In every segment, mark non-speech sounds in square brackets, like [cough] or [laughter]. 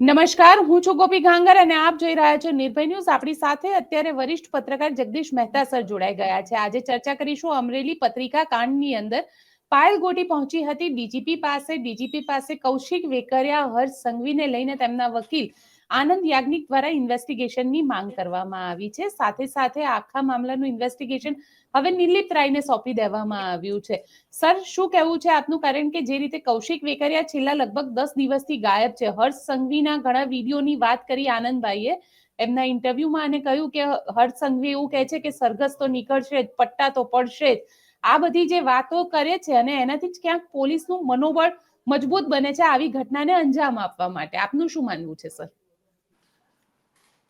નમસ્કાર, હું છું ગોપી ગાંગર અને આપ જોઈ રહ્યા છો નિર્ભય ન્યૂઝ. આપણી સાથે અત્યારે વરિષ્ઠ પત્રકાર જગદીશ મહેતા સર જોડાઈ ગયા છે. આજે ચર્ચા કરીશું અમરેલી પત્રિકા કાંડની અંદર. પાયલ ગોટી પહોંચી હતી ડીજીપી પાસે. ડીજીપી પાસે કૌશિક વેકરિયા, હર્ષ સંઘવીને લઈને તેમના વકીલ આનંદ યાજ્ઞિક દ્વારા ઇન્વેસ્ટિગેશનની માંગ કરવામાં આવી છે. સાથે સાથે આખા મામલાનું ઇન્વેસ્ટિગેશન હવે નિર્લિપ્ત રાયને સોંપી દેવામાં આવ્યું છે. સર, શું કહેવું છે આપનું? કારણ કે જે રીતે કૌશિક વેકરિયા છેલ્લા લગભગ દસ દિવસથી ગાયબ છે. હર્ષ સંઘવીના ઘણા વિડીયોની વાત કરી આનંદભાઈએ એમના ઇન્ટરવ્યુમાં અને કહ્યું કે હર્ષ સંઘવી એવું કહે છે કે સરઘસ તો નીકળશે જ, પટ્ટા તો પડશે જ. આ બધી જે વાતો કરે છે અને એનાથી જ ક્યાંક પોલીસનું મનોબળ મજબૂત બને છે આવી ઘટનાને અંજામ આપવા માટે. આપનું શું માનવું છે, સર?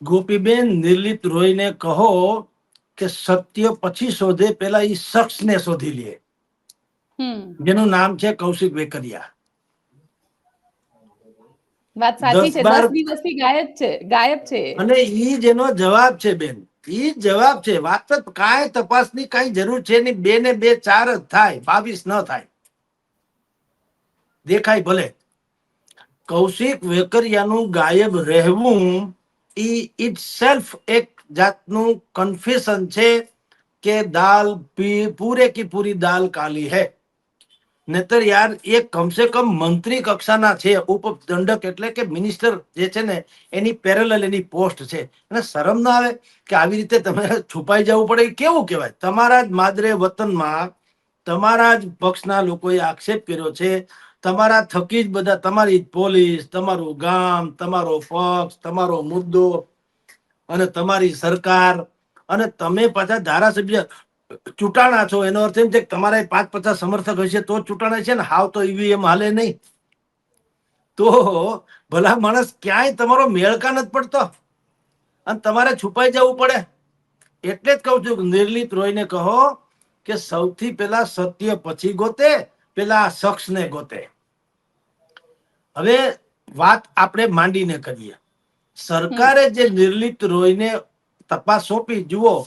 ગોપીબેન નિર્લિત રોયને કહો કે સત્ય પછી શોધે પેલા એ શખ્સને શોધી લે. જેનું નામ છે કૌશિક વેકરિયા. વાત સાચી છે. બાર- દસ દિવસથી ગાયબ છે ગાયબ છે. અને ઈ જેનો જવાબ છે બેન. ઈ જવાબ છે. વાત જ કાંઈ તપાસની કાંઈ જરૂર છે નહીં. બે ને બે ચાર જ થાય. બાવીસ ન થાય. દેખાય ભલે. કૌશિક વેકરિયાનું ગાયબ રહેવું ઇટ સેલ્ફ એક જાતનું કન્ફેશન છે કે દાલ પૂરે કી પૂરી દાલ કાલી હે. નહીતર યાર, એ કમસે કમ મંત્રી કક્ષાના છે, ઉપદંડક એટલે કે મિનિસ્ટર જે છે ને, એની પેરેલલ એની પોસ્ટ છે. અને શરમ ના આવે કે આવી રીતે તમે છુપાઈ જવું પડે કેવું કહેવાય? તમારા જ માદરે વતનમાં, તમારા જ પક્ષના લોકોએ આક્ષેપ કર્યો છે તમારા થકી જ બધા, તમારી પોલીસ, તમારું ગામ, તમારો પક્ષ, તમારો મુદ્દો અને તમારી સરકાર અને તમે પાછા ધારાસભ્ય ચૂંટાણા છો. એનો અર્થ એમ છે કે તમારા પાંચ પચાસ સમર્થક હશે તો ચૂંટાણા છે ને? હાવ તો ઈવીએમ હાલે નહીં. તો ભલા માણસ ક્યાંય તમારો મેળકા નથી પડતો. અને તમારે છુપાઈ જવું પડે. એટલે જ કહું છું નિર્લિત રોઈને કહો કે સૌથી પહેલા સત્ય પછી ગોતે પેલા આ શખ્સને ગોતે. હવે વાત આપણે માંડીને કરીએ. સરકારે જે નિર્લિપ્ત રોઈને તપાસ સોંપી, જુઓ,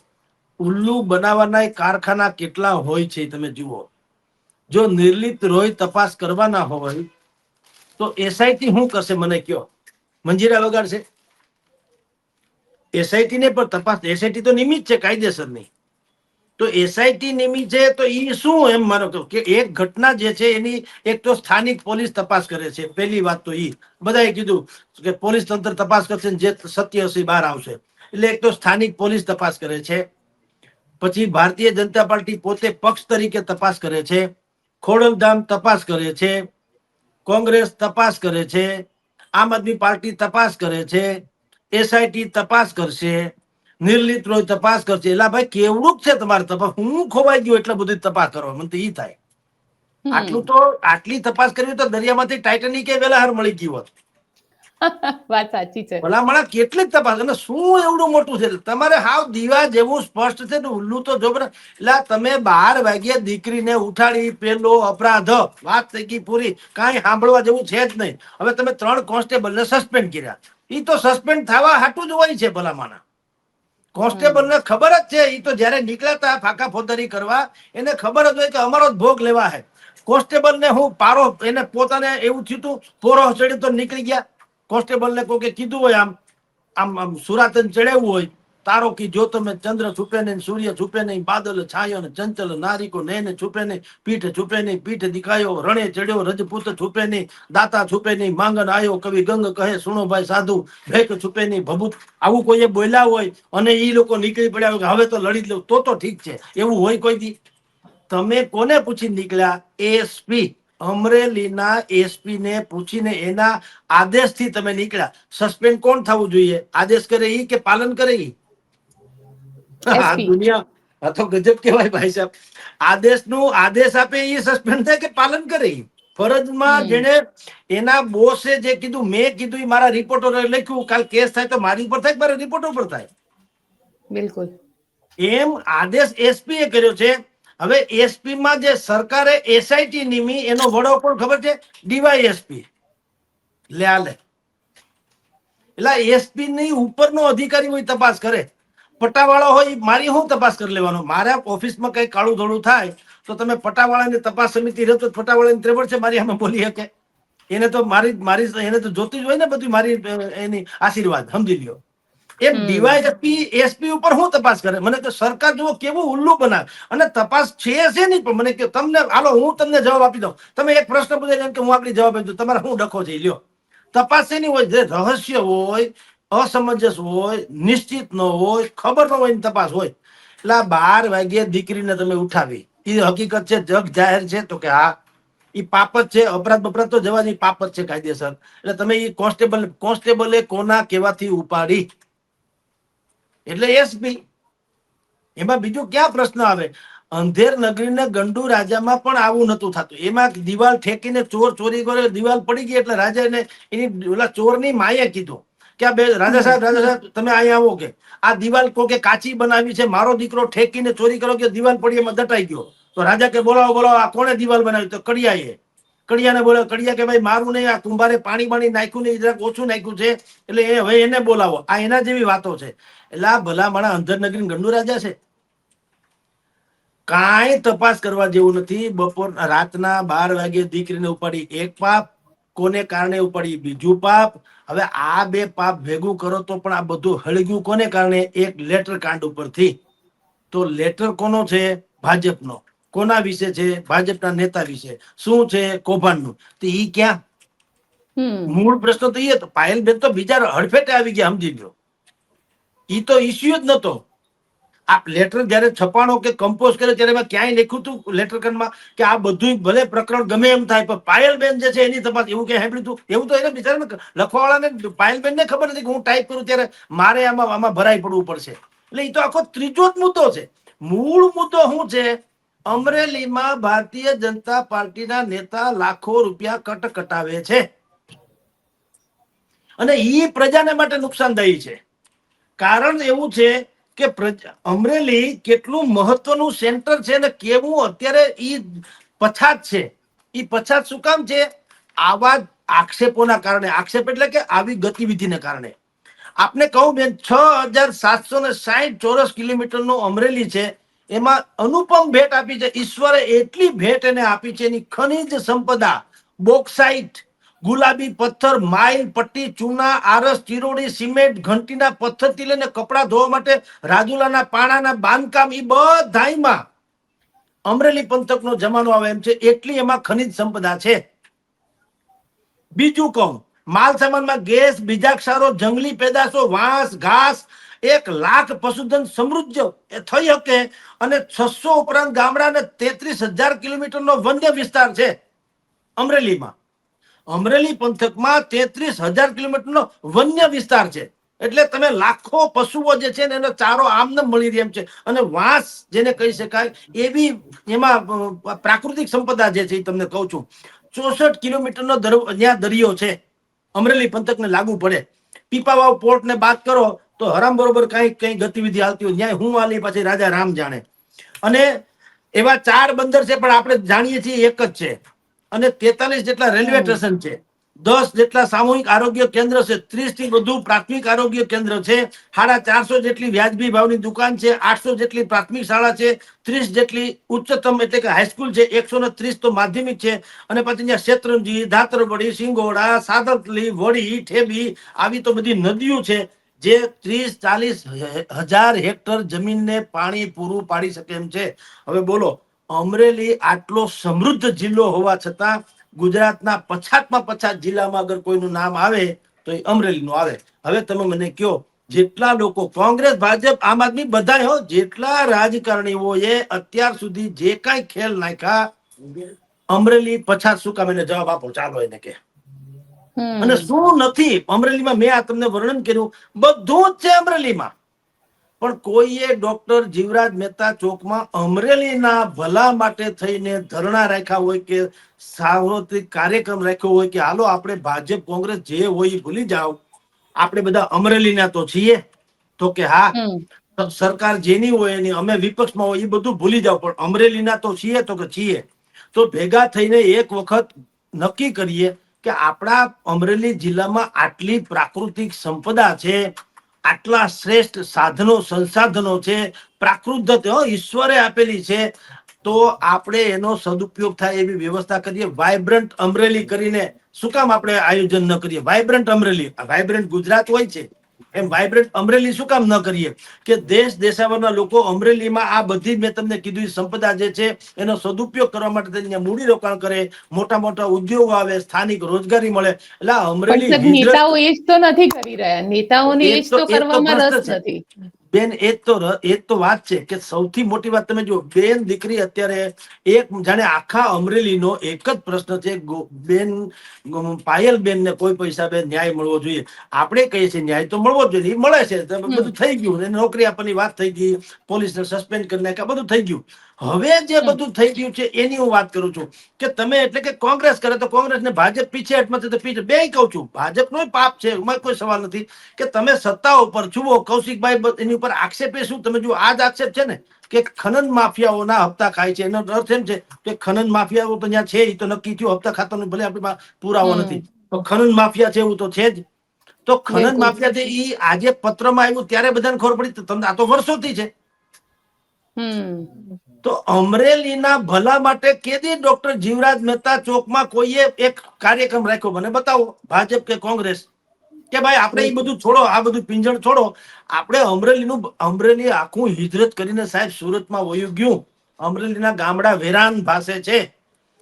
ઉલ્લુ બનાવવાના કારખાના કેટલા હોય છે તમે જુઓ. જો નિર્લિપ્ત રોય તપાસ કરવાના હોય, તો એસઆઈટી શું કરશે મને કયો? મંજીરા વગાડશે. એસઆઈટી ને પણ તપાસ એસઆઈટી તો નિમિત્ત છે, કાયદેસરની. તો એસઆઈટી નિમિત છે તો એ શું એમ માનો કે એક ઘટના જે છે એની એક તો સ્થાનિક પોલીસ તપાસ કરે છે, પહેલી વાત તો એ બધાએ કીધું કે પોલીસ તંત્ર તપાસ કરશે જે સત્ય હશે બહાર આવશે. એટલે એક તો સ્થાનિક પોલીસ તપાસ કરે છે. પછી ભારતીય જનતા પાર્ટી પોતે પક્ષ તરીકે તપાસ કરે છે. ખોડલધામ તપાસ કરે છે. કોંગ્રેસ તપાસ કરે છે. આમ આદમી પાર્ટી તપાસ કરે છે. એસઆઈટી તપાસ કરશે. નિર્લિત તપાસ કરશે. એલા ભાઈ કેવડું છે તમારે તપાસ? હું ખોવાઈ ગયો એટલે બધી તપાસ કરવા. મને તો ઈ થાય. આટલું તો આટલી તપાસ કરી તો દરિયામાંથી ટાઇટેનિક એ વેલા હાર મળી ગયું હતું. [laughs] વાત સાચી છે. ભલામણા કેટલી તપાસ? અને શું એવડું મોટું છે? તમારે હાવ દીવા જેવું સ્પષ્ટ છે ને ઉલ્લુ તો જો. એટલે તમે બાર વાગ્યે દીકરીને ઉઠાડી પેલો અપરાધ વાત થઈ ગઈ પૂરી કાંઈ સાંભળવા જેવું છે જ નહીં. હવે તમે ત્રણ કોન્સ્ટેબલને સસ્પેન્ડ કર્યા. ઈ તો સસ્પેન્ડ થવા હાટું જ હોય છે ભલામણા. કોન્સ્ટેબલને ખબર જ છે એ તો જ્યારે નીકળ્યા હતા ફાંકા ફોદરી કરવા, એને ખબર જ હોય કે અમારો જ ભોગ લેવા હે. કોન્સ્ટેબલને હું પારો, એને પોતાને એવું થયું પોરો ચડ્યો તો નીકળી ગયા. કોન્સ્ટેબલને કોઈ કીધું હોય આમ આમ આમ સુરાતન ચડેવું હોય તારો કી જો તમે ચંદ્ર છુપે નહીં, સૂર્ય છુપે નહીં, બાદલ છાયો ને ચંચલ નારીકો નયન છુપે નહીં, પીઠ છુપે નહીં, પીઠ દિખાયો, રણે ચડ્યો, રજપૂત છુપે નહીં, દાતા છુપે નહીં, માંગન આયો, કવિ ગંગ કહે, સુણો ભાઈ સાધુ, ભેખ છુપે નહીં, ભભૂત. આવું કોઈએ બોલ્યા હોય અને એ લોકો નીકળી પડ્યા હોય કે હવે તો લડી લઉં, તો તો ઠીક છે, એવું હોય કોઈ દી. તમે કોને પૂછી નીકળ્યા? એસપી અમરેલીના એસપી ને પૂછીને એના આદેશથી તમે નીકળ્યા. સસ્પેન્ડ કોણ થવું જોઈએ? આદેશ કરે એ કે પાલન કરે ઈ? આ દુનિયા આ તો ગજબ કહેવાય ભાઈ સાહેબ. આદેશનું આદેશ આપે એ સસ્પેન્ડ થાય કે પાલન કરે ફરજમાં જેને એના બોસે જે કીધું મેં કીધું એ મારા રિપોર્ટરે લખ્યું કાલ કેસ થાય તો મારી ઉપર થાય મારા રિપોર્ટર ઉપર થાય? બિલકુલ. એમ આદેશ એસપી એ કર્યો છે. હવે એસપી માં જે સરકારે એસઆઈટી નીમી એનો વડો પણ ખબર છે? ડીવાયએસપી લે એટલે એસપી ની ઉપરનો અધિકારી હોય તપાસ કરે. પટ્ટાવાળો હોય મારી હું તપાસ કરી લેવાનો? મારા ઓફિસમાં કઈ કાળું ધોળું થાય તો તમે પટ્ટાવાળાની તપાસ સમિતિ રહે તો પટ્ટાવાળાની ત્રેવડ છે મારી સામે બોલી શકે. એને તો મારી મારી એને તો જોતી જ હોય ને બધી મારી એની આશીર્વાદ સમજી લ્યો. એ. ડીવાયએસપી એસપી ઉપર હું તપાસ કરે? મને તો સરકાર જુઓ કેવું ઉલ્લુ બનાવે. અને તપાસ છે છે નહીં પણ મને કે તમને હાલો હું તમને જવાબ આપી દઉં. તમે એક પ્રશ્ન પૂછે કે હું આપણી જવાબ આપી દઉં. તમારે હું ડખો થઈ લ્યો. તપાસ એની હોય? જે રહસ્ય હોય અસમંજસ હોય, નિશ્ચિત ન હોય, ખબર ન હોય તપાસ હોય. એટલે આ બાર વાગ્યે દીકરીને તમે ઉઠાવી. એ હકીકત છે, જગ જાહેર છે, તો કે હા એ પાપ જ છે, અપરાધ બપરાધ તો જવાની પાપ જ છે કાયદેસર. એટલે તમે એ કોન્સ્ટેબલ, કોન્સ્ટેબલે કોના કેવાથી ઉપાડી? એટલે એસપી એમાં બીજું ક્યાં પ્રશ્ન આવે? અંધેર નગરીને ગંડુ રાજામાં પણ આવું નતું થતું. એમાં દિવાલ ઠેકીને ચોર ચોરી કરે દિવાલ પડી ગઈ એટલે રાજાને એની ઓલા ચોરની માએ કીધું. કે આ બે રાજા સાહેબ રાજા સાહેબ તમે અહીંયા આવો કે. આ દિવાલ કો કે કાચી બનાવી છે મારો દીકરો ઠેકીને ચોરી કરો કે દિવાલ પડી એમાં દટાઈ ગયો. તો રાજા કે બોલાવો બોલાવો આ કોણે દિવાલ બનાવી? તો કડિયાએ. કડિયાને બોલાવો કડિયા કે ભાઈ મારું નહીં આ કુંભારે પાણી પાણી નાખ્યું નહીં જરાક ઓછું નાખ્યું છે એટલે એ હવે એને બોલાવો. આ એના જેવી વાતો છે. એટલે આ ભલા માણા અંધરનગરી ગંડુ રાજા છે. કાંઈ તપાસ કરવા જેવું નથી. બપોર રાતના બાર વાગે દીકરીને ઉપાડી એક પાપ કોને કારણે ઉપાડી બીજું પાપ? હવે આ બે પાપ ભેગું કરો તો પણ આ બધું હળગ્યું કોને કારણે? એક લેટર કાંડ ઉપરથી. તો લેટર કોનો છે? ભાજપનો. કોના વિશે છે? ભાજપના નેતા વિશે. શું છે? કૌભાંડનું. તો ઈ ક્યાં? મૂળ પ્રશ્ન તો એ હતો. પાયલબેન તો બીજા હડફેટે આવી ગયા સમજી લ્યો. ઈ તો ઇસ્યુ જ નતો. આ લેટર જયારે છપાણો કે કમ્પોઝ કરે ત્યારે ક્યાંય લખ્યું હતું લેટર કે આ બધું ભલે પ્રકરણ ગમે એમ થાય, પણ પાયલબેન જે છે એની તપાસ, એવું કે સાંભળ્યું હતું એવું તો એને બિચારાને લખવાવાળાને પાયલબેનને ખબર નથી કે હું ટાઈપ કરું ત્યારે મારે આમાં આમાં ભરાઈ પડવું પડશે. એટલે એ તો આખો ત્રીજો જ મુદ્દો છે. મૂળ મુદ્દો શું છે? અમરેલીમાં ભારતીય જનતા પાર્ટીના નેતા લાખો રૂપિયા કટ કટાવે છે. અને એ પ્રજાને માટે નુકસાનદાયી છે. કારણ એવું છે કે અમરેલી કેટલું મહત્વનું સેન્ટર છે ને કેવું અત્યારે ઈ પછાત છે. ઈ પછાત શું કામ છે? આવા આક્ષેપોના કારણે. આક્ષેપ એટલે કે આવી ગતિવિધિને કારણે. આપને કહું બેન, છ હજાર સાતસો ને સાહીઠ ચોરસ કિલોમીટરનું અમરેલી છે. એમાં અનુપમ ભેટ આપી છે. ઈશ્વરે એટલી ભેટ એને આપી છે. એની ખનિજ સંપદા બોક્સાઇટ ગુલાબી પથ્થર, માઇલ, પટ્ટી, ચૂના, આરસ, ચિરોડી, સિમેન્ટ, ઘંટીના પથ્થરથી લઈને કપડાં ધોવા માટે રાજુલાના પાણાના બાંધકામ એ બધાયમાં અમરેલી પંથકનો જમાનો આવે એમ છે. એટલી એમાં ખનિજ સંપદા છે. બીજું કહું, માલ સામાનમાં ગેસ બીજા ક્ષારો જંગલી પેદાશો, વાંસ, ઘાસ, એક લાખ પશુધન સમૃદ્ધ થઈ શકે અને છસો ઉપરાંત ગામડા ને તેત્રીસ હજાર કિલોમીટરનો વન્ય વિસ્તાર છે અમરેલીમાં. અમરેલી પંથકમાં તેત્રીસ હજાર કિલોમીટરનો વન્ય વિસ્તાર છે. એટલે તમે લાખો પશુઓ જે છે ને એનો ચારો આમને મળી રહે છે. અને વાંસ જેને કહી શકાય, એવી એમાં પ્રાકૃતિક સંપદા જે છે એ તમને કહું છું. ચોસઠ કિલોમીટરનો ત્યાં દરિયો છે. અમરેલી પંથકને લાગુ પડે. પીપાવાવ પોર્ટ ને બાદ કરો, તો હરામ બરોબર કઈ કઈ ગતિવિધિ હાલતી હોય. ત્યાં હું આલી પછી રાજા રામ જાણે. અને એવા ચાર બંદર છે, પણ આપણે જાણીએ છીએ એક જ છે. અને તેતાલીસ જેટલા રેલવે સ્ટેશન છે. દસ જેટલા સામૂહિક આરોગ્ય કેન્દ્ર છે. ત્રીસથી વધુ પ્રાથમિક આરોગ્ય કેન્દ્ર છે. સાડા ચારસો જેટલી વ્યાજબી ભાવની દુકાન છે. આઠસો જેટલી પ્રાથમિક શાળા છે. ત્રીસ જેટલી ઉચ્ચતમ એટલે કે હાઈસ્કૂલ છે. એકસો ને ત્રીસ તો માધ્યમિક છે. અને પછી ત્યાં શેત્રંજી ધાતરવડી સિંગોડા સાદતલી વડી ઠેબી આવી તો બધી નદીઓ છે જે ત્રીસ ચાલીસ હજાર હેક્ટર જમીનને પાણી પૂરું પાડી શકે એમ છે. હવે બોલો અમરેલી આટલો સમૃદ્ધ જિલ્લો હોવા છતાં ગુજરાતના પછાતમાં પછાત જિલ્લામાં અગર કોઈનું નામ આવે તો એ અમરેલીનું આવે. હવે તમે મને કયો જેટલા લોકો કોંગ્રેસ ભાજપ આમ આદમી બધા હો જેટલા રાજકારણીઓએ અત્યાર સુધી જે કાંઈ ખેલ નાખ્યા અમરેલી પછાત શું કામ એને જવાબ આપો ચાલો એને કે અને શું નથી અમરેલીમાં મેં આ તમને વર્ણન કર્યું બધું જ છે અમરેલીમાં. પણ કોઈએ ડોક્ટર જીવરાજ મહેતા ચોકમાં અમરેલીના ભલા માટે થઈને ધરણા રાખ્યા હોય કે સાર્વત્રિક કાર્યક્રમ રાખ્યો હોય કે હાલો આપણે ભાજપ કોંગ્રેસ જે હોય એ ભૂલી જાઓ. આપણે બધા અમરેલીના તો છીએ. તો કે હા સરકાર જેની હોય એની અમે વિપક્ષમાં હોય એ બધું ભૂલી જાવ પણ અમરેલીના તો છીએ તો કે છીએ. તો ભેગા થઈને એક વખત નક્કી કરીએ કે આપણા અમરેલી જિલ્લામાં આટલી પ્રાકૃતિક સંપદા છે આટલા શ્રેષ્ઠ સાધનો, સંસાધનો છે, પ્રાકૃત ઈશ્વરે આપેલી છે, તો આપણે એનો સદુપયોગ થાય એવી વ્યવસ્થા કરીએ. વાઇબ્રન્ટ અમરેલી કરીને, શું કામ આપણે આયોજન ન કરીએ? વાઇબ્રન્ટ અમરેલી વાયબ્રન્ટ ગુજરાત હોય છે એમ વાઇબ્રન્ટ અમરેલી શું કામ ન કરીએ? કે દેશ દેશાવરના લોકો અમરેલીમાં આ બધી મેં તમને કીધું સંપદા જે છે એનો સદુપયોગ કરવા માટે થઈને મૂડી રોકાણ કરે મોટા મોટા ઉદ્યોગો આવે સ્થાનિક રોજગારી મળે. એટલે અમરેલી નેતાઓ એ જ તો નથી કરી રહ્યા. નેતાઓને એ જ તો કરવામાં રસ નથી. બેન એ તો એ તો વાત છે કે સૌથી મોટી વાત તમે જો બેન દીકરી અત્યારે એક જાણે આખા અમરેલીનો એક જ પ્રશ્ન છે બેન પાયલ બેન ને કોઈ પૈસા બેન ન્યાય મળવો જોઈએ. આપણે કહીએ છીએ ન્યાય તો મળવો જોઈએ મળે છે બધું થઈ ગયું. નોકરી આપવાની વાત થઈ ગઈ પોલીસને સસ્પેન્ડ કરી નાખ્યા બધું થઈ ગયું. હવે જે બધું થઈ ગયું છે એની હું વાત કરું છું કે તમે એટલે કે કોંગ્રેસ કરે તો કોંગ્રેસ ને ભાજપ પીછે હટમાં તો પીછે. બે કહું છું ભાજપનો પાપ છે એમાં કોઈ સવાલ નથી કે તમે સત્તા ઉપર જુઓ કૌશિકભાઈ એની ઉપર આક્ષેપે શું? તમે જુઓ આ જ આક્ષેપ છે ને કે ખનન માફિયાઓના હપ્તા ખાય છે. એનો અર્થ એમ છે કે ખનન માફિયાઓ તો ત્યાં છે એ તો નક્કી થયું હપ્તા ખાતાનું ભલે આપણે પુરાવો નથી. તો ખનન માફિયા છે એવું તો છે જ. તો ખનન માફિયા છે એ આજે પત્રમાં આવ્યું ત્યારે બધાને ખબર પડી તમને આ તો વર્ષોથી છે. હમ. તો અમરેલીના ભલા માટે કેદી ડોક્ટર જીવરાજ મહેતા ચોકમાં કોઈએ એક કાર્યક્રમ રાખ્યો? મને બતાવો, ભાજપ કે કોંગ્રેસ? કે ભાઈ, આપણે એ બધું છોડો, આ બધું પિંજણ છોડો. આપણે અમરેલીનું, અમરેલી આખું હિજરત કરીને સાહેબ સુરતમાં વયું ગયું. અમરેલીના ગામડા વેરાન ભાસે છે.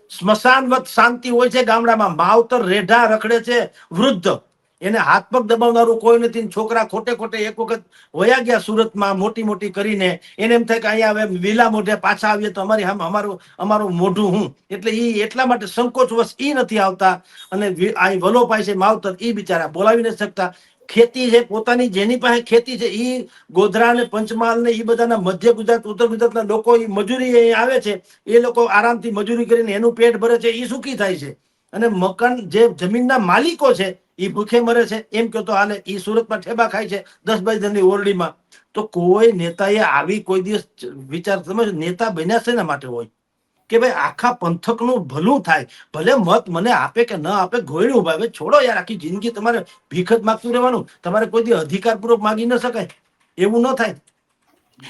સ્મશાન વત શાંતિ હોય છે ગામડામાં. માવતર રેઢા રખડે છે વૃદ્ધ. એને હાથ પગ દબાવનારું કોઈ નથી છોકરા ખોટે ખોટે એક વખત વયા ગયા સુરતમાં મોટી મોટી કરીને એને એમ થાય કે અહીંયા હવે વિલા મોઢે પાછા આવીએ તો અમારી આમ અમારું અમારું મોઢું હું. એટલે એ એટલા માટે સંકોચવશ એ નથી આવતા અને આ વલોપાય છે માવતર એ બિચારા બોલાવી નથી શકતા. ખેતી છે, પોતાની જેની પાસે ખેતી છે એ ગોધરા ને પંચમહાલ ને એ બધાના મધ્ય ગુજરાત, ઉત્તર ગુજરાતના લોકો એ મજૂરી અહીં આવે છે, એ લોકો આરામથી મજૂરી કરીને એનું પેટ ભરે છે એ સુખી થાય છે. અને મકાન જે જમીનના માલિકો છે ઈ ભૂખે મરે છે. એમ કહો તો હાલે એ સુરતમાં ઠેબા ખાય છે દસ બાય ઓરડીમાં. તો કોઈ નેતાએ આવી કોઈ દિવસ વિચાર તમે નેતા બન્યા છે એના માટે હોય? કે ભાઈ આખા પંથકનું ભલું થાય. ભલે મત મને આપે કે ન આપે ગોયડું ઊભા હવે છોડો યાર, આખી જિંદગી તમારે ભીખત માગતું રહેવાનું. તમારે કોઈ દી અધિકારપૂર્વક માગી ન શકાય. એવું ન થાય.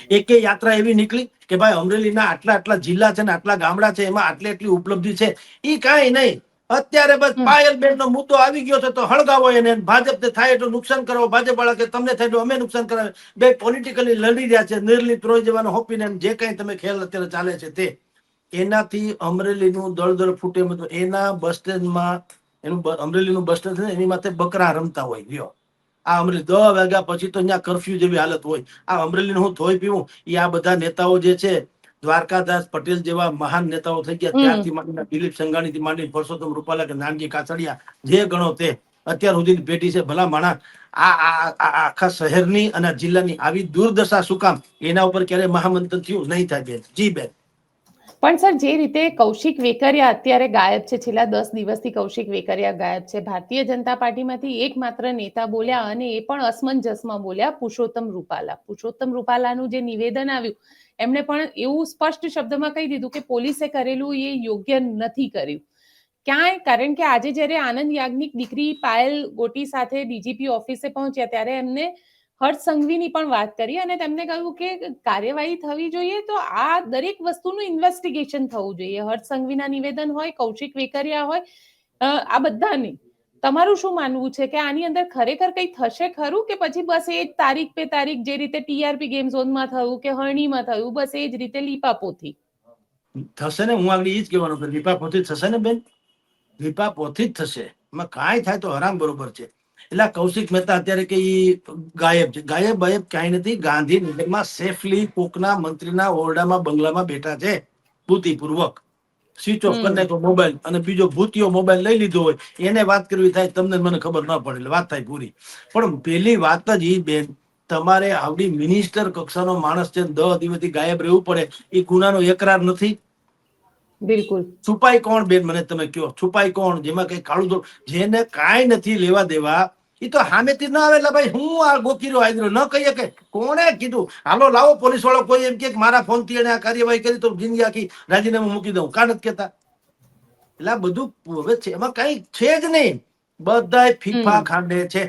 એકે યાત્રા એવી નીકળી કે ભાઈ અમરેલીના આટલા આટલા જિલ્લા છે ને આટલા ગામડા છે, એમાં આટલી આટલી ઉપલબ્ધિ છે. ઈ કાંઈ નહીં. અત્યારે બસ. પાયલબેન નો મુદ્દો આવી ગયો છે તો હળગાવો એને. ભાજપને થાય એટલું નુકસાન કરો ભાજપ વાળા કે તમને થાય અમે નુકસાન કરાવે. બે પોલિટિકલી લડી રહ્યા છે. નિર્લિત રોય જવાનો હોપીને જે કઈ તમે ખેલ અત્યારે ચાલે છે તે. એનાથી અમરેલીનું દળ દળ ફૂટે એના બસ સ્ટેન્ડમાં એનું અમરેલી અમરેલીનું બસ સ્ટેન્ડ છે એની માથે બકરા રમતા હોય. ગયો આ અમરેલી દસ વાગ્યા પછી તો અહીંયા કરફ્યુ જેવી હાલત હોય. આ અમરેલીનું હું ધોઈ પીવું. એ આ બધા નેતાઓ જે છે દ્વારકાદાસ પટેલ જેવા મહાન નેતાઓ થઈ ગયા. ત્યારથી માંડીને દિલીપ સંઘાણી થી માંડીને પરસોત્તમ રૂપાલા કે નાનજી કાછડિયા જે ગણો તે અત્યાર સુધી પેઢી છે. ભલા માણા આ આખા શહેરની અને જિલ્લાની આવી દુર્દશા શું કામ? એના ઉપર ક્યારે મહામંથન થયું નહીં થાય બેન. જી બેન. પણ સર જે રીતે કૌશિક વેકરિયા અત્યારે ગાયબ છે છેલ્લા દસ દિવસથી કૌશિક વેકરિયા ગાયબ છે. ભારતીય જનતા પાર્ટીમાંથી એકમાત્ર નેતા બોલ્યા અને એ પણ અસમંજસમાં બોલ્યા પુરુષોત્તમ રૂપાલા. પુરુષોત્તમ રૂપાલાનું જે નિવેદન આવ્યું એમણે પણ એવું સ્પષ્ટ શબ્દમાં કહી દીધું કે પોલીસે કરેલું એ યોગ્ય નથી કર્યું. ક્યાંય, કારણ કે આજે જ્યારે આનંદ યાજ્ઞિક દીકરી પાયલ ગોટી સાથે ડીજીપી ઓફિસે પહોંચ્યા ત્યારે એમને હર્ષ સંઘવીની પણ વાત કરી અને તેમને કહ્યું કે કાર્યવાહી થવી જોઈએ તો આ દરેક વસ્તુનું ઇન્વેસ્ટિગેશન થવું જોઈએ. હર્ષ સંઘવીના નિવેદન હોય, કૌશિક વેકરિયા હોય આ બધાની. તમારું શું માનવું છે કે આની અંદર ખરેખર કંઈ થશે ખરું કે પછી બસ એ જ તારીખ પે તારીખ જે રીતે ટીઆરપી ગેમ ઝોનમાં થયું કે હરણીમાં થયું, બસ એ જ રીતે લીપાપોથી? થશે ને, હું આગળ એ જ કહેવાનું કે લીપાપોથી થશે ને બેન? લીપા પોથી જ થશે. એમાં કાંઈ થાય તો હરામ બરોબર છે. એટલે કૌશિક મહેતા અત્યારે કે ગાયબ છે. ગાયબ બાયબ ક્યાંય નથી. ગાંધીનગરમાં સેફલી કોકના મંત્રીના ઓરડામાં બંગલામાં બેઠા છે. બુદ્ધિપૂર્વક. સ્વિચ ઓફ કરી નાખ્યો મોબાઈલ અને બીજો ભૂતિયો મોબાઈલ લઈ લીધો હોય એને વાત કરવી થાય તમને મને ખબર ન પડે એટલે વાત થાય પૂરી. પણ પેલી વાત જ ઈ બેન તમારે આવડી મિનિસ્ટર કક્ષાનો માણસ છે દસ દિવસથી ગાયબ રહેવું પડે એ ગુનાનો એકરાર નથી? બિલકુલ. છુપાઈ કોણ બેન મને તમે કયો છુપાઈ કોણ? જેમાં કઈ કાળું જેને કાંઈ નથી લેવા દેવા એ તો સામેથી ના આવે એટલે ભાઈ હું આ ગોકીરો આદરો ન કહીએ કે કોણે કીધું? હાલો લાવો પોલીસ વાળો કોઈ એમ કે મારા ફોનથી એને આ કાર્યવાહી કરી તો જિંદગી આખી રાજીનામું મૂકી દઉં. કા નથી કેતા એટલે આ બધું હવે છે એમાં કઈ છે જ નહીં. બધા ફીફા. ખાંડે છે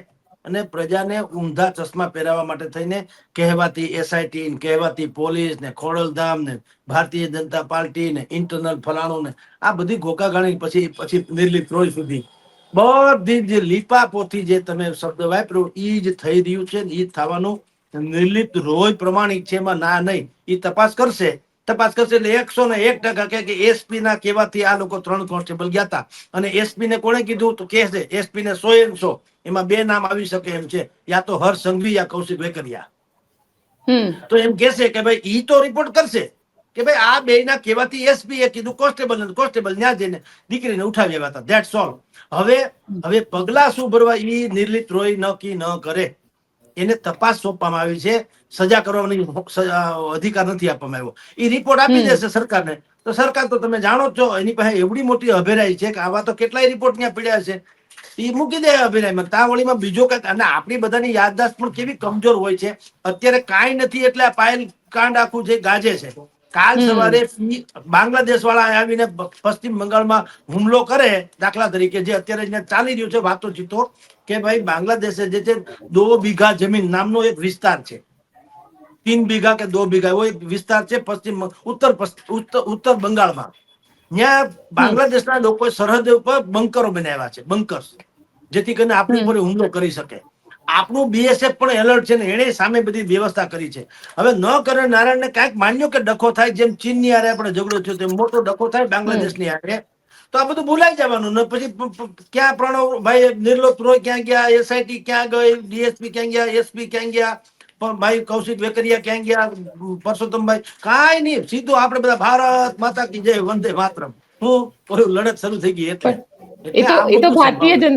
અને પ્રજાને ઊંધા ચશ્મા પહેરાવવા માટે થઈને કહેવાતી એસઆઈટી ને કહેવાતી પોલીસ ને ખોડલધામ ને ભારતીય જનતા પાર્ટી ને ઇન્ટરનલ ફલાણું ને આ બધી ગોકા ગાણી પછી પછી નિર્લિપ્ત રોજ સુધી. બધી જે લીપાપોથી જે તમે શબ્દ વાપર્યો એ જ થઈ રહ્યું છે ઈ થવાનું નિર્લિપ્ત રોજ પ્રમાણિક છે એમાં ના નહીં. એ તપાસ કરશે. તપાસ કરશે એટલે એકસો ને એક ટકા કે એસપી ના કહેવાથી આ લોકો ત્રણ કોન્સ્ટેબલ ગયા હતા અને એસપી ને કોણે કીધું? તો કે છે એસપી ને સો એમ સો એમાં બે નામ આવી શકે એમ છે. યા તો હર્ષ સંઘવી યા કૌશિક વેકરિયા. તો એમ કેસે કે ભાઈ ઈ તો રિપોર્ટ કરશે. કે ભાઈ આ બે ના કહેવાથી એસપી એ કીધું કોન્સ્ટેબલ કોન્સ્ટેબલ ત્યાં જઈને દીકરીને ઉઠાવી આવ્યા હતા. ધેટ્સ ઓલ હવે હવે પગલા શું ભરવા? એ નિર્લિત રોય નક્કી ન કરે. એને તપાસ સોંપવામાં આવી છે. સજા કરવાની અધિકાર નથી આપવામાં આવ્યો. એ રિપોર્ટ આપી દેશે સરકારને. તો સરકાર તો તમે જાણો છો એની પાસે એવડી મોટી અભેરાઈ છે કે આવા તો કેટલાય રિપોર્ટ ત્યાં પડ્યા છે. એ મૂકી દે અભિનયમાં તા વળીમાં બીજો કંઈક અને આપણી બધાની યાદદાસ્ત પણ કેવી કમજોર હોય છે. અત્યારે કાંઈ નથી એટલે આ પાયલ કાંડ આખું જે ગાજે છે. કાલ સવારે બાંગ્લાદેશ વાળા આવીને પશ્ચિમ બંગાળમાં હુમલો કરે દાખલા તરીકે જે અત્યારે ચાલી રહ્યું છે વાતોચીતો કે ભાઈ બાંગ્લાદેશે જે છે દો બીઘા જમીન નામનો એક વિસ્તાર છે. તીન બીઘા કે દો બીઘા એવો એક વિસ્તાર છે પશ્ચિમ ઉત્તર ઉત્તર ઉત્તર બંગાળમાં. ત્યાં બાંગ્લાદેશના લોકોએ સરહદ ઉપર બંકરો બનાવ્યા છે બંકર્સ જેથી કરીને આપણી. ઉપર હુમલો કરી શકે. આપણું બીએસએફ પણ એલર્ટ છે ને એને સામે બધી વ્યવસ્થા કરી છે. હવે ન કરે નારાયણને કાંઈક માન્યો કે ડખો થાય જેમ ચીનની આરે આપણે ઝઘડો થયો તેમ મોટો ડખો થાય બાંગ્લાદેશની આરે. તો આ બધું ભૂલાઈ જવાનું ને પછી ક્યાં પ્રણવ ભાઈ નિર્લોપ રોય ક્યાં ગયા એસઆઈટી ક્યાં ગઈ ડીએસપી ક્યાં ગયા એસપી ક્યાં ગયા ભાઈ કૌશિક વેકરિયા ક્યાં ગયા પરસોત્તમભાઈ કાંઈ નહીં સીધું આપણે બધા ભારત માતા કી જય વંદે માતરમ. હું લડત શરૂ થઈ ગઈ એટલે. એ તો ભારતીય. જન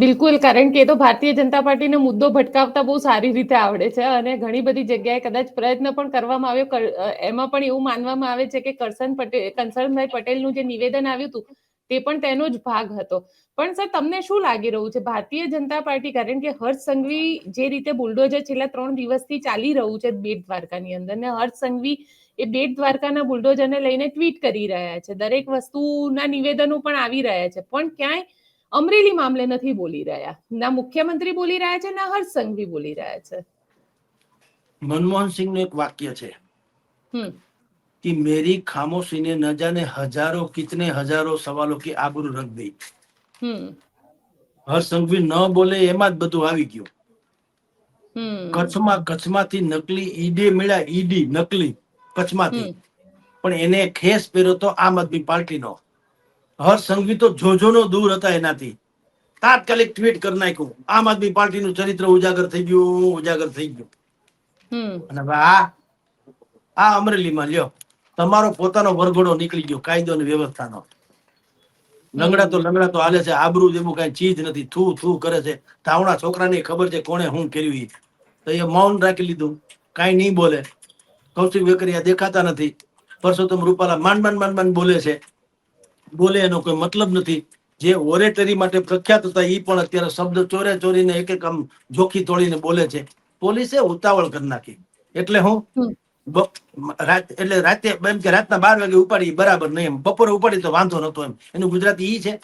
બિલકુલ, કારણ કે એ તો ભારતીય જનતા પાર્ટીને મુદ્દો ભટકાવતા બહુ સારી રીતે આવડે છે અને ઘણી બધી જગ્યાએ કદાચ પ્રયત્ન પણ કરવામાં આવ્યો. એમાં પણ એવું માનવામાં આવે છે કે કરસન પટેલ કંસનભાઈ પટેલનું જે નિવેદન આવ્યું હતું, તે પણ તેનો જ ભાગ હતો. પણ સર, તમને શું લાગી રહ્યું છે? ભારતીય જનતા પાર્ટી, કારણ કે હર્ષ સંઘવી જે રીતે બુલડોઝર છેલ્લા ત્રણ દિવસથી ચાલી રહ્યું છે બેટ દ્વારકાની અંદર ને હર્ષ સંઘવી એ બેટ દ્વારકાના બુલડોઝરને લઈને ટ્વીટ કરી રહ્યા છે. દરેક વસ્તુના નિવેદનો પણ આવી રહ્યા છે. પણ ક્યાંય અમરેલી મામલે નથી બોલી રહ્યા. ના મુખ્યમંત્રી બોલી રહ્યા છે ના હર્ષ સંઘવી બોલી રહ્યા છે. મનમોહન સિંહનું એક વાક્ય છે કે મેરી ખામોશી ને ન જાને હજારો કિતને હજારો સવાલો કે આબરૂ રખ દઈ હર્ષ સંઘવી ન બોલે એમાં જ બધું આવી ગયું. કચ્છમાં કચ્છમાંથી નકલી ઈડી મળ્યા ઈડી નકલી કચ્છમાંથી. પણ એને ખેસ પહેર્યો તો આમ આદમી પાર્ટી પાર્ટીનો. હર્ષ સંઘવી તો જોજોનો દૂર હતા એનાથી. તાત્કાલિક ટ્વીટ કરી નાખ્યું. આમ આદમી પાર્ટીનું ચરિત્ર ઉજાગર થઈ ગયું ઉજાગર થઈ ગયું. અને આ આ અમરેલીમાં લ્યો તમારો પોતાનો વરઘોડો નીકળી ગયો કાયદો અને વ્યવસ્થાનો. લંગડા તો લંગડા તો હાલે છે આબરૂ જેવું કઈ ચીજ નથી થૂ થૂ કરે છે. ધાવણા છોકરાને ખબર છે કોણે હું કર્યું તો એ મૌન રાખી લીધું કાંઈ નહીં બોલે. કૌશિક વેકરિયા દેખાતા નથી. પરસોત્તમ રૂપાલા માંડ માંડ માંડ માંડ બોલે છે. બોલે એનો કોઈ મતલબ નથી. જે ઓરેટરી માટે પ્રખ્યાત હતા એ પણ અત્યારે શબ્દ ચોરે ચોરીને એક એક આમ જોખી તોડીને બોલે છે. પોલીસે ઉતાવળ કરી નાખી. એટલે હું રાત એટલે રાતે એમ કે રાતના બાર વાગે ઉપાડી બરાબર નહીં એમ. બપોરે ઉપાડી તો વાંધો નતો એમ. એનું ગુજરાતી ઈ છે.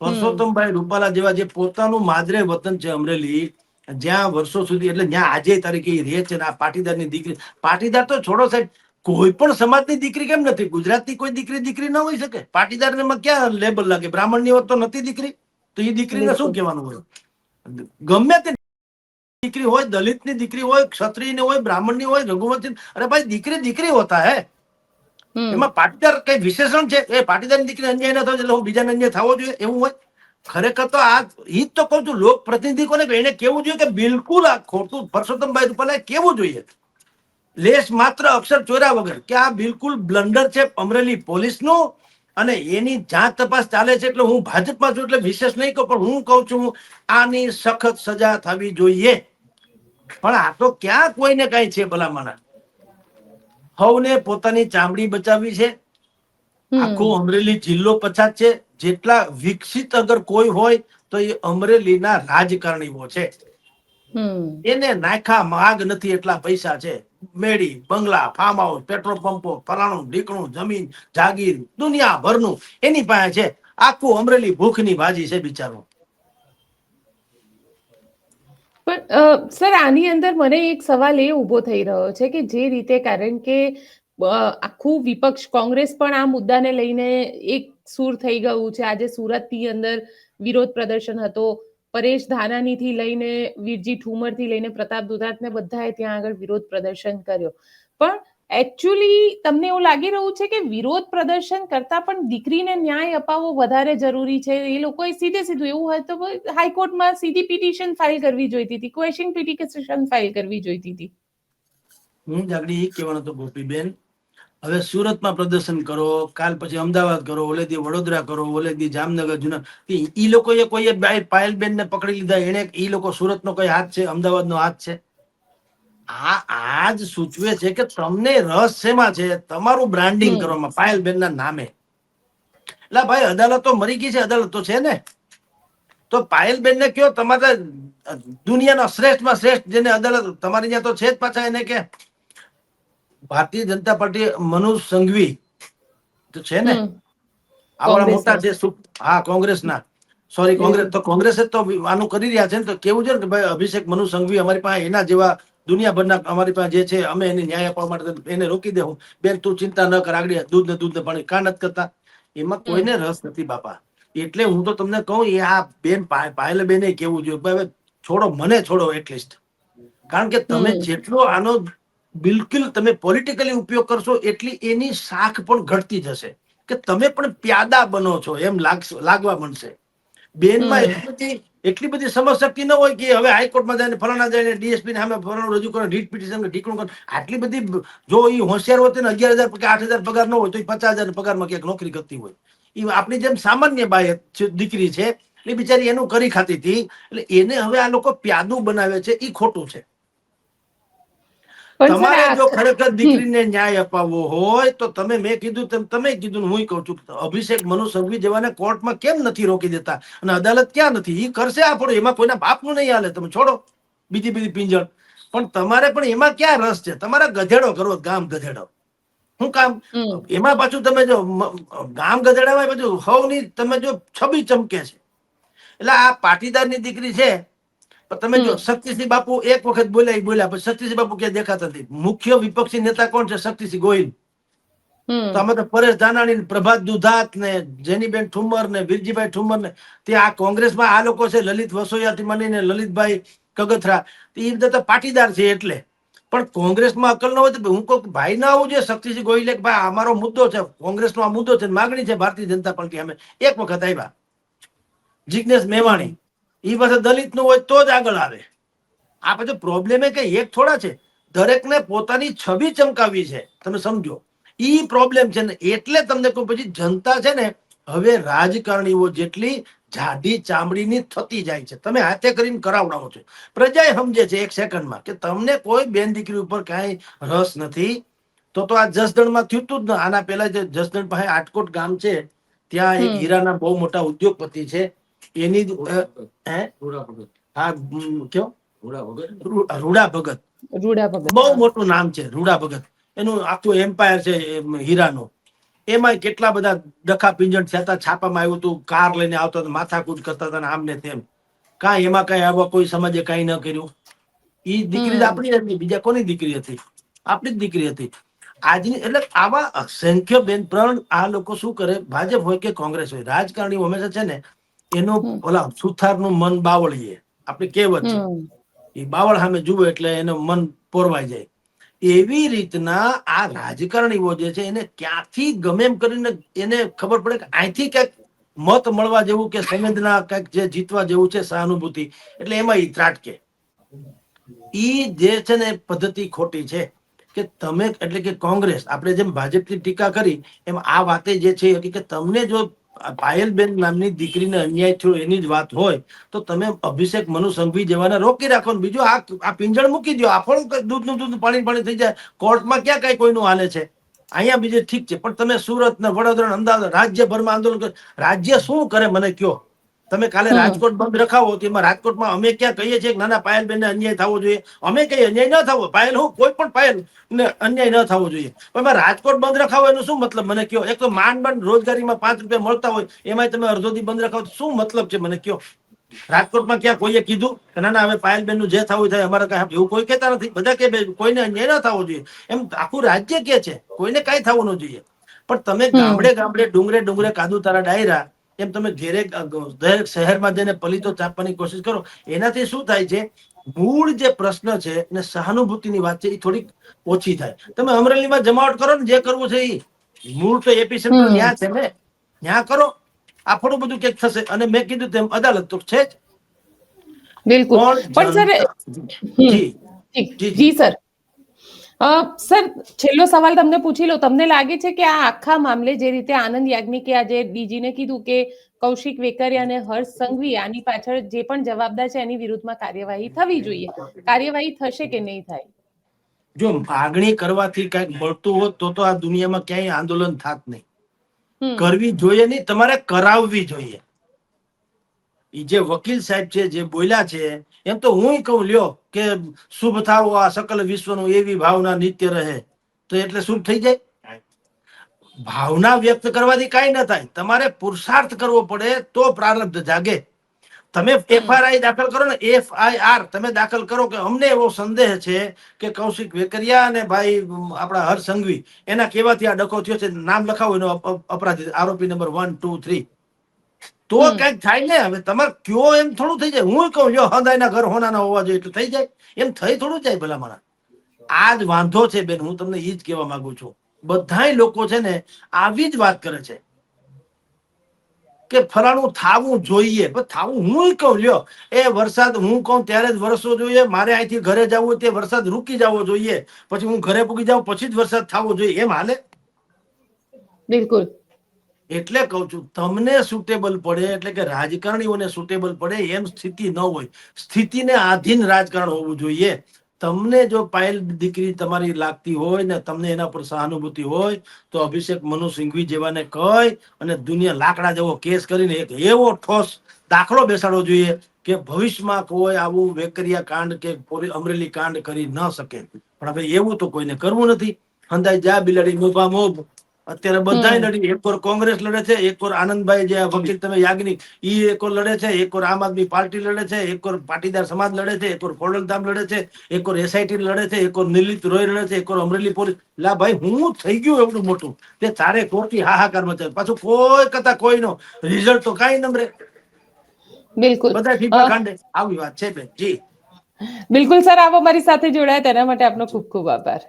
પરસોત્તમભાઈ રૂપાલા જેવા જે પોતાનું માદરે વતન છે અમરેલી જ્યાં વર્ષો સુધી એટલે જ્યાં આજે તારીખે રહે છે ને આ પાટીદારની દીકરી. પાટીદાર તો છોડો સાહેબ કોઈ પણ સમાજની દીકરી કેમ નથી? ગુજરાતની કોઈ દીકરી દીકરી ના હોઈ શકે? પાટીદાર ને ક્યાં લેબલ લાગે? બ્રાહ્મણની હોત તો નથી દીકરી? તો એ દીકરીને શું. કહેવાનું હોય? ગમે તે દીકરી હોય દલિતની દીકરી હોય ક્ષત્રિયની હોય બ્રાહ્મણની હોય રઘુવંશી અરે ભાઈ દીકરી દીકરી હોતા હે. એમાં પાટીદાર કઈ વિશેષણ છે? એ પાટીદારની દીકરી અન્યાય ન થવો એટલે હું બીજાને અન્યાય થવો જોઈએ એવું હોય? ખરેખર તો આ ઈ જ તો કહું છું લોક પ્રતિનિધિ કોને એને કેવું જોઈએ કે બિલકુલ આ ખોટું પરસોત્તમભાઈ રૂપાલાએ કેવું જોઈએ. લેશ માત્ર અક્ષર ચોર્યા વગર કે આ બિલકુલ બ્લન્ડર છે અમરેલી પોલીસનું અને એની જાત તપાસ ચાલે છે એટલે હું ભાજપમાં છું એટલે વિશેષ નહીં કહું પણ હું કહું છું આની સખત સજા થવી જોઈએ. પણ આ તો ક્યાં કોઈને કઈ છે ભલામણા? હવને પોતાની ચામડી બચાવી છે. આખો અમરેલી જિલ્લો પછાત છે. જેટલા વિકસિત અગર કોઈ હોય તો એ અમરેલીના રાજકારણીઓ છે. એને નાખા માગ નથી એટલા પૈસા છે. મેડી બંગલા ફાર્મ હાઉસ પેટ્રોલ પંપો, ફલાણું, ઢીકણું, જમીન, જાગીર દુનિયા ભરનું એની પાસે છે આખું અમરેલી ભૂખની ભાજી છે બિચારો. પણ સર, આની અંદર મને એક સવાલ એ ઊભો થઈ રહ્યો છે કે જે રીતે, કારણ કે આખું વિપક્ષ કોંગ્રેસ પણ આ મુદ્દાને લઈને એક સૂર થઈ ગયું છે. આજે સુરતની અંદર વિરોધ પ્રદર્શન હતો. પરેશ ધાનાનીથી લઈને વીરજી ઠુમરથી લઈને પ્રતાપ દુધાતને બધાએ ત્યાં આગળ વિરોધ પ્રદર્શન કર્યો. પણ એકચ્યુઅલી તમને એવું લાગી રહ્યું છે કે વિરોધ પ્રદર્શન કરતા પણ દીકરીને ન્યાય અપાવવો વધારે જરૂરી છે? એ લોકોએ સીધે સીધું એવું હોય તો હાઈકોર્ટમાં સીધી પિટિશન ફાઇલ કરવી જોઈતી હતી ક્વેશ્ચન પિટિશન ફાઇલ કરવી જોઈતી હતી. હું જાગડી એ કહેવાનો હતો ગોપીબેન હવે સુરતમાં પ્રદર્શન કરો કાલ પછી અમદાવાદ કરો ઓલેથી વડોદરા કરો ઓલેથી જામનગર જુના એ લોકોએ કોઈ પાયલબેન ને પકડી લીધા એને એ લોકો સુરતનો કોઈ હાથ છે અમદાવાદનો હાથ છે? આ આજ સૂચવે છે કે તમને રસ શેમાં છે? તમારું બ્રાન્ડિંગ. કરવામાં પાયલબેન ના નામે. એટલે ભાઈ અદાલતો મરી ગઈ છે અદાલતો છે ને? તો પાયલબેન ને કયો તમારે દુનિયાના શ્રેષ્ઠમાં શ્રેષ્ઠ જેને અદાલત તમારી ત્યાં તો છે જ પાછા એને કે? ભારતીય જનતા પાર્ટી મનોજ સંઘવી તો છે ને. આવડા મોટા જે હા કોંગ્રેસના સોરી કોંગ્રેસ તો કોંગ્રેસ તો આનું કરી રહ્યા છે ને તો કેવું છે કે ભાઈ અભિષેક મનુ સંઘવી અમારી પાસે એના જેવા દુનિયાભરના અમારી પાસે જે છે અમે એને ન્યાય આપવા માટે એને રોકી દેવું બેન તું ચિંતા ન કર આગળ દૂધ ને દૂધ ને પાણી કા નથી કરતા? એમાં કોઈને રસ નથી બાપા. એટલે હું તો તમને કહું એ આ બેન પાયલ બેને કેવું જોઈએ છોડો મને છોડો એટલીસ્ટ કારણ કે તમે જેટલો આનો બિલકુલ તમે પોલિટિકલી ઉપયોગ કરશો એટલી એની શાખ પણ ઘટતી જશે. કે તમે પણ પ્યાદા બનો છો એમ લાગવા બનશે બેનમાં એટલી બધી એટલી બધી સમજશક્તિ ન હોય કે હવે હાઈકોર્ટમાં જઈને ફલાણા જઈને ડીએસપી ને સામે ફલાણું રજૂ કરે રીટ પિટિશન ઢીકણું કરે. આટલી બધી જો એ હોશિયાર હોય તેને અગિયાર હજાર કે આઠ હજાર પગાર ન હોય તો પચાસ હજાર પગારમાં ક્યાંક નોકરી કરતી હોય. એ આપણી જેમ સામાન્ય બાય દીકરી છે એ બિચારી એનું કરી ખાતી હતી. એટલે એને હવે આ લોકો પ્યાદું બનાવે છે એ ખોટું છે. તમારે જો ખરેખર દીકરીને ન્યાય અપાવવો હોય તો તમે મેં કીધું તેમ તમે કીધું હું કહું છું અભિષેક મનુ સંઘવી જેવાને કોર્ટમાં કેમ નથી રોકી દેતા? અને અદાલત ક્યાં નથી? એ કરશે આપણો એમાં કોઈના બાપનું નહીં હાલે તમે છોડો. બીજી બીજી પિંજણ પણ તમારે પણ એમાં ક્યાં રસ છે? તમારે ગધેડો કરો ગામ ગધેડો. હું કામ? એમાં પાછું તમે જો ગામ ગધેડામાં બધું હવની તમે જો છબી ચમકે છે. એટલે આ પાટીદારની દીકરી છે પણ તમે જો શક્તિસિંહ બાપુ એક વખત બોલ્યા બોલ્યા પછી શક્તિસિંહ બાપુ ક્યાં દેખાતા નથી. મુખ્ય વિપક્ષી નેતા કોણ છે? શક્તિસિંહ ગોહિલ. તો અમે તો પરેશ ધાનાણી પ્રભાત દુધાત ને જેનીબેન ઠુમર ને વીરજીભાઈ ઠુમર ને તે આ કોંગ્રેસમાં આ લોકો છે લલિત વસોયાથી માંડીને લલિતભાઈ કગથરા. એ બધા તો પાટીદાર છે એટલે. પણ કોંગ્રેસમાં અકલ ન હોય તો હું કોઈ ભાઈ ના આવું જોઈએ શક્તિસિંહ ગોહિલે કે ભાઈ અમારો મુદ્દો છે કોંગ્રેસનો આ મુદ્દો છે માગણી છે ભારતીય જનતા પાર્ટી અમે એક વખત આવ્યા જિજ્ઞેશ મેવાણી. એ પાસે દલિતનું હોય તો જ આગળ આવે. આ પછી પ્રોબ્લેમ એ કે એક થોડા છે. દરેકને પોતાની છબી ચમકાવી છે. તમે સમજો. ઈ પ્રોબ્લેમ છે ને એટલે તમને કહું પછી જનતા છે ને હવે રાજકારણીઓ જેટલી જાડી ચામડીની થતી જાય છે. તમે હાથે કરીને કરાવડાવો છો. પ્રજા સમજે છે એક સેકન્ડમાં કે તમને કોઈ બેન દીકરી ઉપર કાંઈ રસ નથી તો તો આ જસદણમાં થયું તું જ ને. આના પહેલા જે જસદણ પાસે આટકોટ ગામ છે ત્યાં એક હીરાના બહુ મોટા ઉદ્યોગપતિ છે. એની હે? હા કયો રૂડા ભગત. રૂડા ભગત. બહુ મોટું નામ છે રૂડા ભગત. એનું આખું એમ્પાયર છે હીરાનો. એમાં કેટલા બધા ડખા પિંજણ થયા હતા છાપામાં આવ્યું હતું કાર લઈને આવતા હતા માથાકૂટ કરતા હતા આમ ને તેમ. કાંઈ એમાં કઈ આવા કોઈ સમાજે કાંઈ ન કર્યું. એ દીકરી આપણી હતી બીજા કોની દીકરી હતી? આપણી જ દીકરી હતી. આજની એટલે આવા અસંખ્ય બેન પ્રણ આ લોકો શું કરે? ભાજપ હોય કે કોંગ્રેસ હોય? રાજકારણીઓ હંમેશા છે ને એનું ઓલા સુથારનું મન બાવળીએ. આપણે કહેવત છે. એ બાવળ સામે જુએ એટલે એનું મન પોરવાઈ જાય. એવી રીતના આ રાજકારણીઓ જે છે એને ક્યાંથી ગમે એમ કરીને એને ખબર પડે કે અહીંથી ક્યાંક મત મળવા જેવું કે સંવેદના કંઈક જે જીતવા જેવું છે સહાનુભૂતિ. એટલે એમાં ઈ ત્રાટકે. ઈ જે છે ને પદ્ધતિ ખોટી છે કે તમે એટલે કે કોંગ્રેસ આપણે જેમ ભાજપની ટીકા કરી એમ આ વાતે જે છે કે તમને જો પાયલબેન નામની દીકરીને અન્યાય થયો એની જ વાત હોય, તો તમે અભિષેક મનુ સંઘવી જેવાને રોકી રાખો ને બીજું આ આ પિંજણ મૂકી દો આપણું દૂધનું દૂધ પાણી પાણી થઈ જાય. કોર્ટમાં ક્યાં કઈ કોઈનું હાલે છે? અહીંયા બીજે ઠીક છે, પણ તમે સુરત ને વડોદરા અમદાવાદ રાજ્યભરમાં આંદોલન રાજ્ય શું કરે મને કયો? તમે કાલે રાજકોટ બંધ રખાવો તો એમાં રાજકોટમાં અમે ક્યાં કહીએ છીએ નાના પાયલબેન ને અન્યાય થવો જોઈએ? અમે કઈ અન્યાય ન થવો. પાયલ હું? કોઈ પણ પાયલ ને અન્યાય ન થવો જોઈએ. પણ રાજકોટ બંધ રખાવો એનો શું મતલબ? મને કયો. એક તો માંડ માંડ રોજગારીમાં પાંચ રૂપિયા મળતા હોય એમાં તમે અડધો બંધ રખાવો શું મતલબ છે? મને કયો. રાજકોટમાં ક્યાં કોઈએ કીધું કે ના ના હવે પાયલબેનનું જે થવું થાય અમારે કઈ એવું કોઈ કહેતા નથી. બધા કે કોઈને અન્યાય ન થવો જોઈએ. એમ આખું રાજ્ય કે છે કોઈને કઈ થવું ન જોઈએ. પણ તમે ગામડે ગામડે ડુંગરે ડુંગરે કાદુ તારા ડાયરા એમ તમે ઘેરે દરેક શહેરમાં જઈને પલીતો છાપવાની કોશિશ કરો એનાથી શું થાય છે? મૂળ જે પ્રશ્ન છે અને સહાનુભૂતિની વાત છે એ થોડીક ઓછી થાય. તમે અમરેલીમાં જમાવટ કરો ને જે કરવું છે એ મૂળ તો એપી સેન્ટર હમ. ત્યાં છે ને. ત્યાં કરો. આપણું બધું કંઈક થશે. અને મેં કીધું તેમ અદાલત તો છે જ. બિલકુલ. પણ સર જી. જી, સર. સર છેલ્લો સવાલ તમને પૂછી લો તમને લાગે છે કે આ આખા મામલે જે રીતે આનંદ યાજ્ઞિકે આજે ડીજીને કીધું કે કૌશિક વેકરિયા અને હર્ષ સંઘવી આની પાછળ જે પણ જવાબદાર છે એની વિરુદ્ધમાં કાર્યવાહી થવી જોઈએ. કાર્યવાહી થશે કે નહીં થાય? જો માગણી કરવાથી કંઈક મળતું હોત તો તો આ દુનિયામાં ક્યાંય આંદોલન થાત નહીં. કરવી જોઈએ નહીં તમારે કરાવવી જોઈએ. જે વકીલ સાહેબ છે, જે બોલ્યા છે, એમ તો હું કહું, લ્યો, કે શુભ થાવો, આ સકલ વિશ્વનું એવી ભાવના નિત્ય રહે. તો એટલે શુભ થઈ જાય? ભાવના વ્યક્ત કરવાથી કઈ ન થાય. તમારે પુરુષાર્થ કરવો પડે તો પ્રારબ્ધ જાગે. તમે એફઆરઆઈ દાખલ કરો ને, એફઆઈઆર, તમે દાખલ કરો કે અમને એવો સંદેહ છે કે કૌશિક વેકરિયા અને ભાઈ આપણા હર સંઘવી, એના કેવાથી આ ડખો થયો છે, નામ લખાવો એનો અપ- અપ- અપરાધી, આરોપી નંબર વન, ટુ, થ્રી. તો કંઈક થાય ને હવે તમારે કયો એમ થોડું થઈ જાય. હું કહું જો હદાયના ઘર હોનાના હોવા જોઈએ એટલે થઈ જાય. એમ થઈ થોડું જાય ભલા મારા આ જ વાંધો છે બેન હું તમને એ જ કહેવા માંગુ છું. બધાય લોકો છે ને આવી જ વાત કરે છે. કે ફલાણું થાવું જોઈએ. પણ થાવું હું કહું લ્યો. એ વરસાદ હું કહું ત્યારે જ વરસવો જોઈએ. મારે અહીંથી ઘરે જવું હોય તે વરસાદ રૂકી જવો જોઈએ. પછી હું ઘરે પૂકી જાઉં પછી જ વરસાદ થવો જોઈએ. એમ હાલે? બિલકુલ. એટલે કહું છું, તમને સુટેબલ પડે, એટલે કે રાજકારણીઓને સુટેબલ પડે એમ સ્થિતિ ન હોય. સ્થિતિને આધીન રાજકારણ હોવું જોઈએ. તમને જો પાયલ દીકરી તમારી લાગતી હોય ને તમને એના પર સહાનુભૂતિ હોય, તો અભિષેક મનુ સિંઘવી જેવાને કહી અને દુનિયા લાકડા જેવો કેસ કરીને એક એવો ઠોસ દાખલો બેસાડવો જોઈએ કે ભવિષ્યમાં કોઈ આવું વેકરિયા કાંડ કે અમરેલી કાંડ કરી ન શકે. પણ હવે એવું તો કોઈને કરવું નથી. હંદાય જા બિલાડી, મોભા મોભ. અત્યારે બધા લડી. એક ઓર કોંગ્રેસ લડે છે એક ઓર આનંદભાઈ જે વકીલ તમે યાજ્ઞિક ઈ એક ઓર લડે છે એક ઓર આમ આદમી પાર્ટી લડે છે એક ઓર પાટીદાર સમાજ લડે છે એક ઓર ખોડલધામ લડે છે એક ઓર એસઆઈટી લડે છે એક ઓર નિલિત રોય લડે છે એક ઓર અમરેલી પોલીસ. લા ભાઈ હું થઈ ગયું એવડું મોટું. તે ચારે કોટી હાહાકાર મચાવે. પાછું કોઈ કરતા કોઈનો રિઝલ્ટ તો કઈ નમરે. બિલકુલ. બધા ફીફા કાંડે આવી વાત છે બેન. જી. બિલકુલ સર આપ અમારી સાથે જોડાયા. તેના માટે આપનો ખૂબ ખૂબ આભાર.